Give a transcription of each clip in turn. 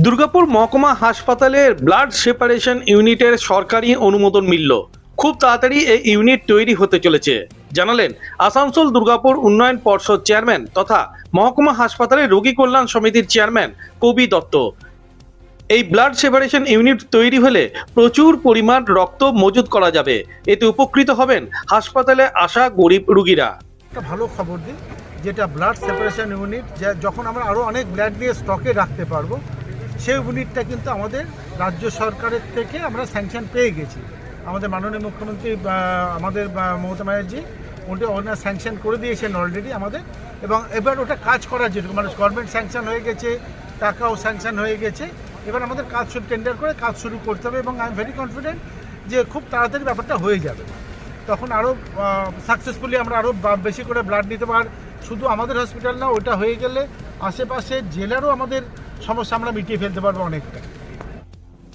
দুর্গাপুর মহকুমা হাসপাতালের blood separation ইউনিটের সরকারি অনুমোদন মিলল। খুব তাড়াতাড়ি এই ইউনিট তৈরি হতে চলেছে। জানালেন আসানসোল দুর্গাপুর উন্নয়ন পর্ষদ চেয়ারম্যান তথা মহকুমা হাসপাতালের রোগী কল্যাণ সমিতির চেয়ারম্যান কবি দত্ত। এই ব্লাড সেপারেশন ইউনিট তৈরি হলে প্রচুর পরিমাণ রক্ত মজুত করা যাবে। এতে উপকৃত হবেন হাসপাতালে আসা গরিব রুগীরা। একটা ভালো খবর দিই যেটা ব্লাড সেপারেশন ইউনিট যখন আমরা আরও অনেক ব্লাড নিয়ে স্টকে রাখতে পারব সেই ইউনিটটা কিন্তু আমাদের রাজ্য সরকারের থেকে আমরা স্যাংশন পেয়ে গেছি। আমাদের মাননীয় মুখ্যমন্ত্রী আমাদের মমতা ব্যানার্জি ওটা ওনার স্যাংশন করে দিয়েছেন অলরেডি আমাদের এবং এবার ওটা কাজ করার যেটুকু মানে গভর্নমেন্ট স্যাংশন হয়ে গেছে, টাকাও স্যাংশন হয়ে গেছে, এবার আমাদের কাজ শুরু টেন্ডার করে কাজ শুরু করতে হবে এবং আই এম ভেরি কনফিডেন্ট যে খুব তাড়াতাড়ি ব্যাপারটা হয়ে যাবে। তখন আরও সাকসেসফুলি আমরা আরও বেশি করে ব্লাড নিতে পার। শুধু আমাদের হসপিটাল না, ওটা হয়ে গেলে আশেপাশে জেলারও আমাদের সমস্যা আমরা মিটিয়ে ফেলতে পারব অনেকটা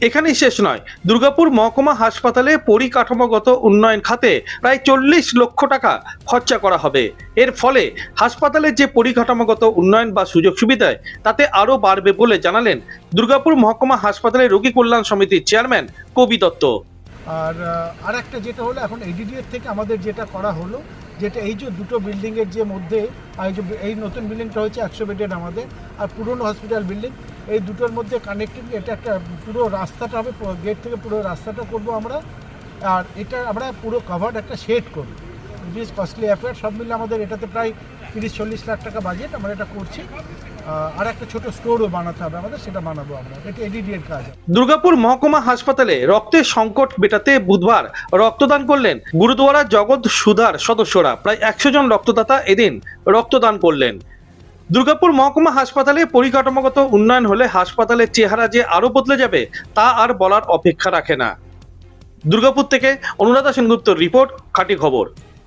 এখানেই শেষ নয়। দুর্গাপুর মহকুমা হাসপাতালে পরিকাঠামোগত উন্নয়ন খাতে প্রায় চল্লিশ লক্ষ টাকা খরচা করা হবে। এর ফলে হাসপাতালের যে পরিকাঠামোগত উন্নয়ন বা সুযোগ সুবিধায় তাতে আরও বাড়বে বলে জানালেন দুর্গাপুর মহকুমা হাসপাতালের রোগী কল্যাণ সমিতির চেয়ারম্যান কবি দত্ত। আর আর একটা যেটা হলো, এখন এডিডিএর থেকে আমাদের যেটা করা হলো, যেটা এই যে দুটো বিল্ডিংয়ের যে মধ্যে এই যে এই নতুন বিল্ডিংটা হচ্ছে একশো বেডের আমাদের, আর পুরনো হসপিটাল বিল্ডিং এই দুটোর মধ্যে কানেক্টিং এটা একটা পুরো রাস্তাটা হবে গেট থেকে পুরো রাস্তাটা করব আমরা, আর এটা আমরা পুরো কভার্ড একটা শেড করব। বিশ কস্টলি অ্যাফেয়ার সব মিলে আমাদের এটাতে প্রায় তিরিশ, চল্লিশ লাখ টাকা বাজেট আমরা এটা করছি। আর একটা ছোটো স্টোরও বানাতে হবে আমাদের, সেটা বানাবো আমরা। এটা এডিডিএর কাজ। দুর্গাপুর মহকুমা হাসপাতালে রক্তের সংকট মেটাতে বুধবার রক্তদান করলেন গুরুদুয়ারা জগৎ সুধার সদস্যরা। প্রায় একশো জন রক্তদাতা এদিন রক্তদান করলেন। দুর্গাপুর মহকুমা হাসপাতালে পরিকাঠামোগত উন্নয়ন হলে হাসপাতালের চেহারা যে আরও বদলে যাবে, তা আর বলার অপেক্ষা রাখে না। দুর্গাপুর থেকে অনুরাধা সেনগুপ্তর রিপোর্ট, খাঁটি খবর।